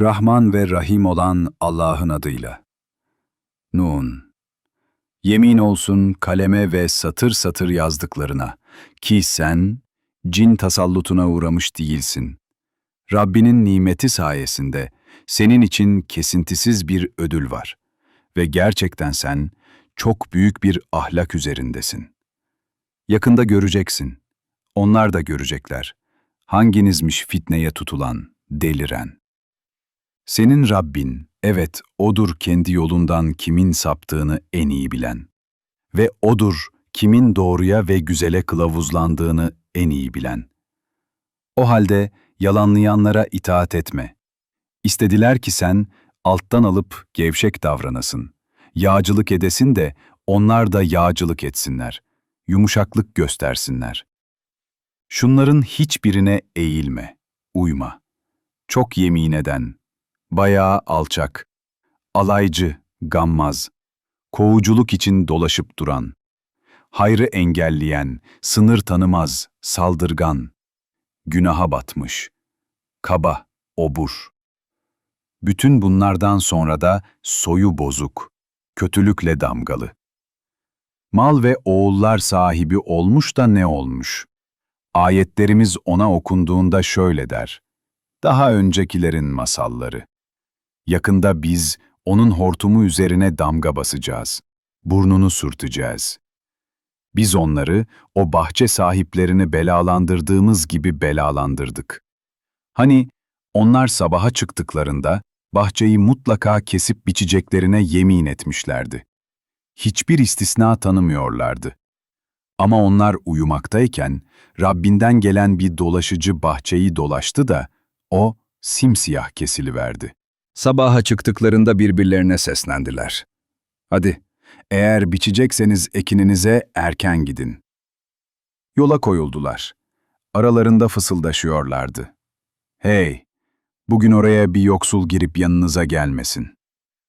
Rahman ve Rahim olan Allah'ın adıyla. Nun. Yemin olsun kaleme ve satır satır yazdıklarına ki sen cin tasallutuna uğramış değilsin. Rabbinin nimeti sayesinde senin için kesintisiz bir ödül var ve gerçekten sen çok büyük bir ahlak üzerindesin. Yakında göreceksin. Onlar da görecekler. Hanginizmiş fitneye tutulan, deliren. Senin Rabbin, evet odur kendi yolundan kimin saptığını en iyi bilen. Ve odur kimin doğruya ve güzele kılavuzlandığını en iyi bilen. O halde yalanlayanlara itaat etme. İstediler ki sen alttan alıp gevşek davranasın. Yağcılık edesin de onlar da yağcılık etsinler. Yumuşaklık göstersinler. Şunların hiçbirine eğilme, uyma. Çok yemin eden, bayağı alçak, alaycı, gammaz, kovuculuk için dolaşıp duran, hayrı engelleyen, sınır tanımaz, saldırgan, günaha batmış, kaba, obur. Bütün bunlardan sonra da soyu bozuk, kötülükle damgalı. Mal ve oğullar sahibi olmuş da ne olmuş? Ayetlerimiz ona okunduğunda şöyle der. Daha öncekilerin masalları. Yakında biz onun hortumu üzerine damga basacağız. Burnunu sürteceğiz. Biz onları o bahçe sahiplerini belalandırdığımız gibi belalandırdık. Hani onlar sabaha çıktıklarında bahçeyi mutlaka kesip biçeceklerine yemin etmişlerdi. Hiçbir istisna tanımıyorlardı. Ama onlar uyumaktayken Rabbinden gelen bir dolaşıcı bahçeyi dolaştı da o simsiyah kesiliverdi. Sabaha çıktıklarında birbirlerine seslendiler. Hadi, eğer biçecekseniz ekininize erken gidin. Yola koyuldular. Aralarında fısıldaşıyorlardı. Hey, bugün oraya bir yoksul girip yanınıza gelmesin.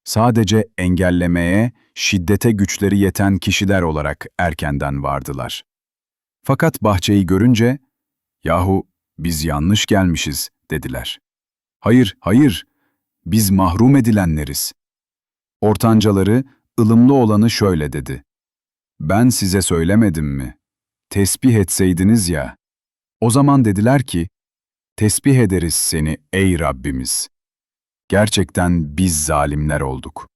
Sadece engellemeye, şiddete güçleri yeten kişiler olarak erkenden vardılar. Fakat bahçeyi görünce, yahu biz yanlış gelmişiz dediler. Hayır, hayır, biz mahrum edilenleriz. Ortancaları, ılımlı olanı şöyle dedi. Ben size söylemedim mi? Tesbih etseydiniz ya. O zaman dediler ki, tesbih ederiz seni ey Rabbimiz. Gerçekten biz zalimler olduk.